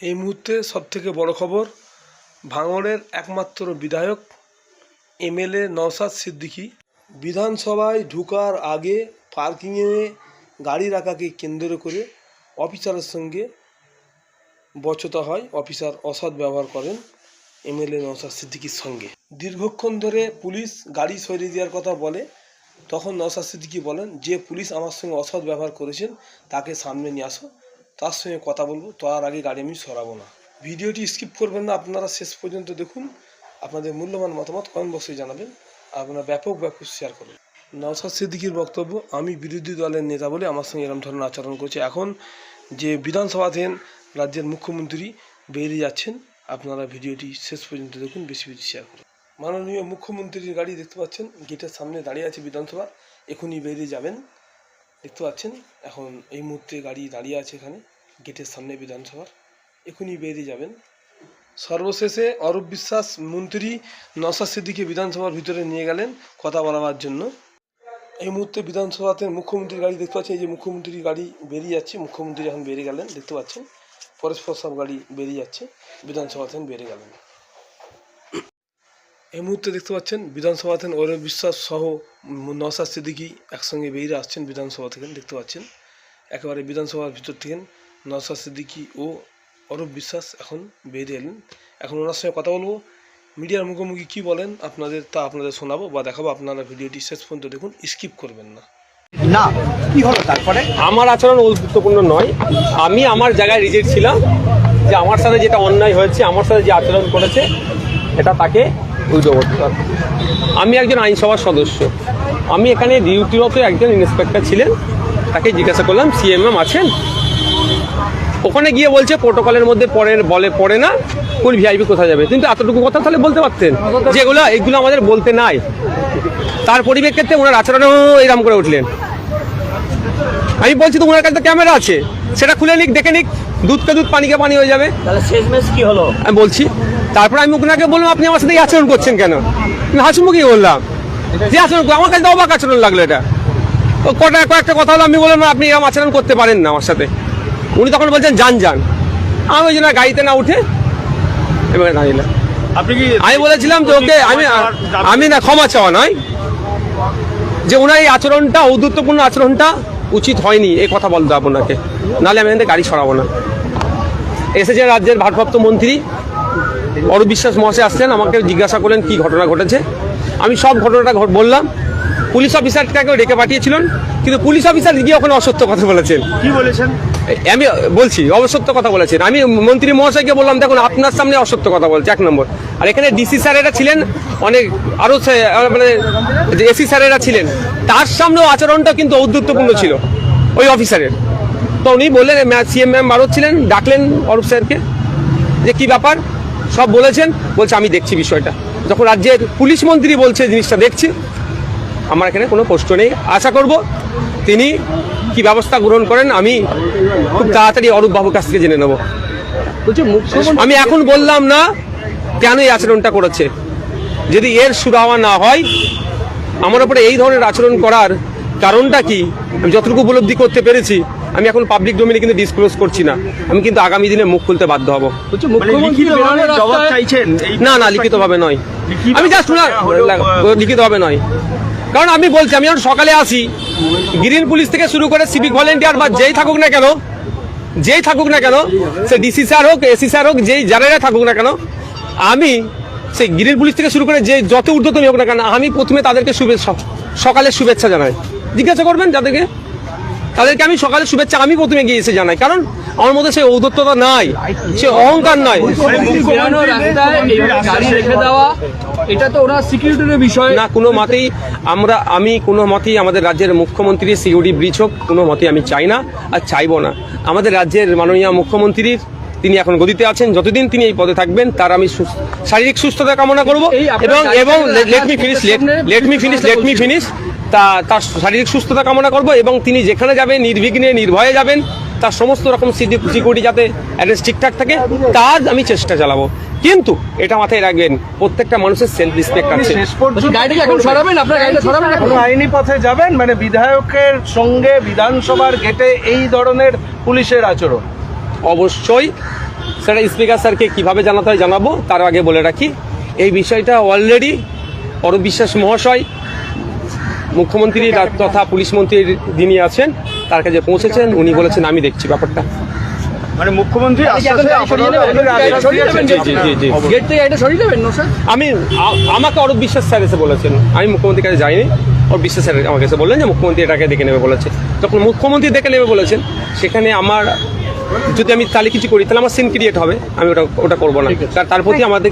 এই মুহূর্তে সবথেকে বড় খবর, ভাঙড়ের একমাত্র বিধায়ক, এমএলএ নওশাদ সিদ্দিকী। বিধানসভায় ঢুকার আগে পার্কিংয়ে গাড়ি রাখাকে কেন্দ্র করে অফিসারের সঙ্গে বচতা হয়। অফিসার অসৎ ব্যবহার করেন এমএলএ নওশাদ সিদ্দিকীর সঙ্গে। দীর্ঘক্ষণ ধরে পুলিশ গাড়ি সরিয়ে দেওয়ার কথা বলে, তখন নওশাদ সিদ্দিকী বলেন, যে পুলিশ আমার সঙ্গে অসৎ ব্যবহার করেছেন, তাকে সামনে নিয়ে আসো। তার সঙ্গে কথা বলব, তার আগে গাড়ি আমি সরাবো না। ভিডিওটি স্কিপ করবেন না, আপনারা শেষ পর্যন্ত দেখুন, আপনাদের মূল্যবান মতামত কমেন্ট বক্সে জানাবেন, আপনারা ব্যাপক ব্যাপক শেয়ার করুন। নওশাদ সিদ্দিকীর বক্তব্য, আমি বিরোধী দলের নেতা বলে আমার সঙ্গে এরকম ধরনের আচরণ করছে। এখন যে বিধানসভাধীন রাজ্যের মুখ্যমন্ত্রী বেরিয়ে যাচ্ছেন, আপনারা ভিডিওটি শেষ পর্যন্ত দেখুন, বেশি বেশি শেয়ার করুন। মাননীয় মুখ্যমন্ত্রীর গাড়ি দেখতে পাচ্ছেন, গেটের সামনে দাঁড়িয়ে আছে বিধানসভা, এখনই বেরিয়ে যাবেন। দেখতে পাচ্ছেন? এখন এই মুহূর্তে গাড়ি দাঁড়িয়ে আছে এখানে, গেটের সামনে বিধানসভার। এখনই বেরিয়ে যাবেন। সর্বশেষে অরূপ বিশ্বাস মন্ত্রী নসাদ সিদ্দিকে বিধানসভার ভিতরে নিয়ে গেলেন কথা বলাবার জন্য। এই মুহূর্তে বিধানসভাতে মুখ্যমন্ত্রীর গাড়ি দেখতে পাচ্ছেন, এই যে মুখ্যমন্ত্রীর গাড়ি বেরিয়ে যাচ্ছে, মুখ্যমন্ত্রী এখন বেরিয়ে গেলেন, দেখতে পাচ্ছেন? পরস্পর সব গাড়ি বেরিয়ে যাচ্ছে, বিধানসভাতে বেরিয়ে গেলেন। এই মুহূর্তে দেখতে পাচ্ছেন বিধানসভাতে অরূপ বিশ্বাস সহ নসাদ সিদ্দিকি একসঙ্গে বেরিয়ে আসছেন বিধানসভা থেকে দেখতে পাচ্ছেন। একেবারে বিধানসভার ভিতর থেকে নসাদ সিদ্দিকি ও অরূপ বিশ্বাস এখন বেরিয়ে এলেন। এখন ওনার সঙ্গে কথা বলব। মিডিয়ার মুখোমুখি কী বলেন আপনাদের তা আপনাদের শোনাবো বা দেখাবো। আপনারা ভিডিওটি শেষ পর্যন্ত দেখুন স্কিপ করবেন না। না কি হলো তারপরে? আমার আচরণ গুরুত্বপূর্ণ নয়। আমি আমার জায়গায় রিজেক্ট ছিলাম যে আমার সাথে যেটা অন্যায় হয়েছে আমার সাথে যে আচরণ করেছে এটা তাকে আমি একজন আইনসভার সদস্য। আমি এখানে ডিউটিরত একজন ইন্সপেক্টর ছিলেন। তাকে জিজ্ঞাসা করলাম সিএমএম আছেন? ওখানে গিয়ে বলছে, প্রোটোকলের মধ্যে পড়ে, বলে পড়ে না, কোন ভিআইপি কোথায় যাবে? কিন্তু এতটুকু কথা তাহলে বলতে পারতেন। যেগুলো এগুলো আমাদের বলতে নাই। তার পরিপ্রেক্ষিতে ওনার আচরণেও এরকম করে উঠলেন। আমি বলছি তো ওনার কাছে তো ক্যামেরা আছে। সেটা খুলে নিক দেখে নিক। দুধকে দুধ পানিকে পানি হয়ে যাবে। তাহলে শেষমেশ কি হলো? আমি বলছি তারপর আমি ওনাকে বললাম আপনি আমার সাথে আচরণ করছেন কেন? আমি হাসিমুখী বললাম যে আচরণ কর- আমার কাছে তো অবাক আচরণ লাগল এটা। তো কটা কয়েকটা কথা হলো আমি বললাম আপনি এরকম আচরণ করতে পারেন না আমার সাথে। উনি তখন বলছেন যান যান। আমি ওই জন্য গাড়িতে না উঠে এবারে দাঁড়িয়ে আপনি কি আমি বলেছিলাম যে ওকে আমি আমি না ক্ষমা চাওয়া নয়। যে ওনার এই আচরণটা ঔদ্ধত্যপূর্ণ আচরণটা উচিত হয়নি এ কথা বলতে আপনাকে। নাহলে আমি এখান গাড়ি সরাবো না। এসেছে রাজ্যের ভারপ্রাপ্ত মন্ত্রী। অরূপ বিশ্বাস মহাশয় আসছেন, আমাকে জিজ্ঞাসা করলেন কি ঘটনা ঘটেছে। আমি সব ঘটনাটা বললাম। পুলিশ অফিসারটাকেও ডেকে পাঠিয়েছিলেন। কিন্তু পুলিশ অফিসার গিয়ে ওখানে অসত্য কথা বলেছেন। কি বলেছেন? আমি বলছি অসত্য কথা বলেছেন। আমি মন্ত্রী মহাশয়কে বললাম দেখুন আপনার সামনে অসত্য কথা বলছে এক নম্বর। আর এখানে ডিসি স্যারেরা ছিলেন অনেক আরও মানে এসি স্যারেরা ছিলেন তার সামনেও আচরণটা কিন্তু ঔদ্ধত্যপূর্ণ ছিল ওই অফিসারের। তো উনি বললেন সিএম ম্যাম ভারত ছিলেন ডাকলেন অরূপ স্যারকে যে কি ব্যাপার? সব বলেছেন বলছে আমি দেখছি বিষয়টা। যখন রাজ্যের পুলিশ মন্ত্রী বলছে জিনিসটা দেখছি। আমার এখানে কোনো প্রশ্ন নেই। আশা করব তিনি কি ব্যবস্থা গ্রহণ করেন আমি খুব তাড়াতাড়ি অরূপ বাবুর কাছ থেকে জেনে নেব। আমি এখন বললাম না কেন এই আচরণটা করেছে। যদি এর সুরাহা না হয় আমার উপরে এই ধরনের আচরণ করার কারণটা কি? আমি যতটুকু উপলব্ধি করতে পেরেছি আমি এখন পাবলিক ডোমিনে কিন্তু ডিসক্লোজ করছি না। আমি কিন্তু আগামী দিনে মুখ খুলতে বাধ্য হব। বলছি মানে না না লিখিতভাবে নয়। আমি জাস্ট লিখিতভাবে নয়। কারণ আমি বলছি, আমি যখন সকালে আসি। গ্রিন পুলিশ থেকে শুরু করে সিভিক ভলেন্টিয়ার বা যেই থাকুক না কেন, যেই থাকুক না কেন, সে ডিসি স্যার হোক এসি স্যার হোক, যেই যারা থাকুক না কেন, আমি সেই গ্রিন পুলিশ থেকে শুরু করে যে যত ঊর্ধ্বতন হোক না কেন, আমি প্রথমে তাদেরকে শুভেচ্ছা সকালে শুভেচ্ছা জানাই। জিজ্ঞাসা করবেন যাদেরকে? তাদেরকে আমি সকালে শুভেচ্ছা আমি প্রথমে গিয়ে এসে জানাই। কারণ আমার মধ্যে সেই ঔদ্ধত্যতা নাই সে অহংকার নয় মুখ্যমন্ত্রী দেওয়া এটা তো ওনার সিকিউরিটির বিষয়। না কোনো মতেই আমরা আমি কোনো মতেই আমাদের রাজ্যের মুখ্যমন্ত্রীর সিকিউরিটি ব্রিজ হোক কোনো মতেই আমি চাই না আর চাইব না। আমাদের রাজ্যের মাননীয় মুখ্যমন্ত্রীর তিনি এখন গদিতে আছেন যতদিন তিনি এই পদে থাকবেন তার আমি শারীরিক সুস্থতা কামনা করব। এবং এবং let me finish let me finish let me finish তা তার শারীরিক সুস্থতা কামনা করব এবং তিনি যেখানে যাবেন নির্বিঘ্নে নির্ভয়ে যাবেন তার সমস্ত রকম সিকিউরিটি যাতে অ্যাড্রেস ঠিকঠাক থাকে তার আমি চেষ্টা চালাবো। কিন্তু এটা মাথায় রাখবেন প্রত্যেকটা মানুষের সেলফ রেসপেক্ট আছে। কোনো আইনি পথে যাবেন মানে বিধায়কের সঙ্গে বিধানসভার গেটে এই ধরনের পুলিশের আচরণ। অবশ্যই সেটা স্পিকার স্যারকে কীভাবে জানাতে হয় জানাব তার আগে বলে রাখি। এই বিষয়টা অলরেডি অরূপ বিশ্বাস মহাশয় মুখ্যমন্ত্রী তথা পুলিশ মন্ত্রী যিনি আছেন তার কাছে পৌঁছেছেন উনি বলেছেন আমি দেখছি ব্যাপারটা। মানে মুখ্যমন্ত্রী আমি আমাকে অরূপ বিশ্বাস স্যার এসে বলেছেন। আমি মুখ্যমন্ত্রীর কাছে যাইনি। অরূপ বিশ্বাস স্যার আমাকে এসে বললেন যে মুখ্যমন্ত্রী এটাকে দেখে নেবে বলেছে। তখন মুখ্যমন্ত্রী দেখে নেবে বলেছেন সেখানে আমার যদি আমি তাহলে কিছু করি তাহলে আমার সিন ক্রিয়েট হবে। আমি ওটা ওটা করব না। তার- তার প্রতি আমাদেরকে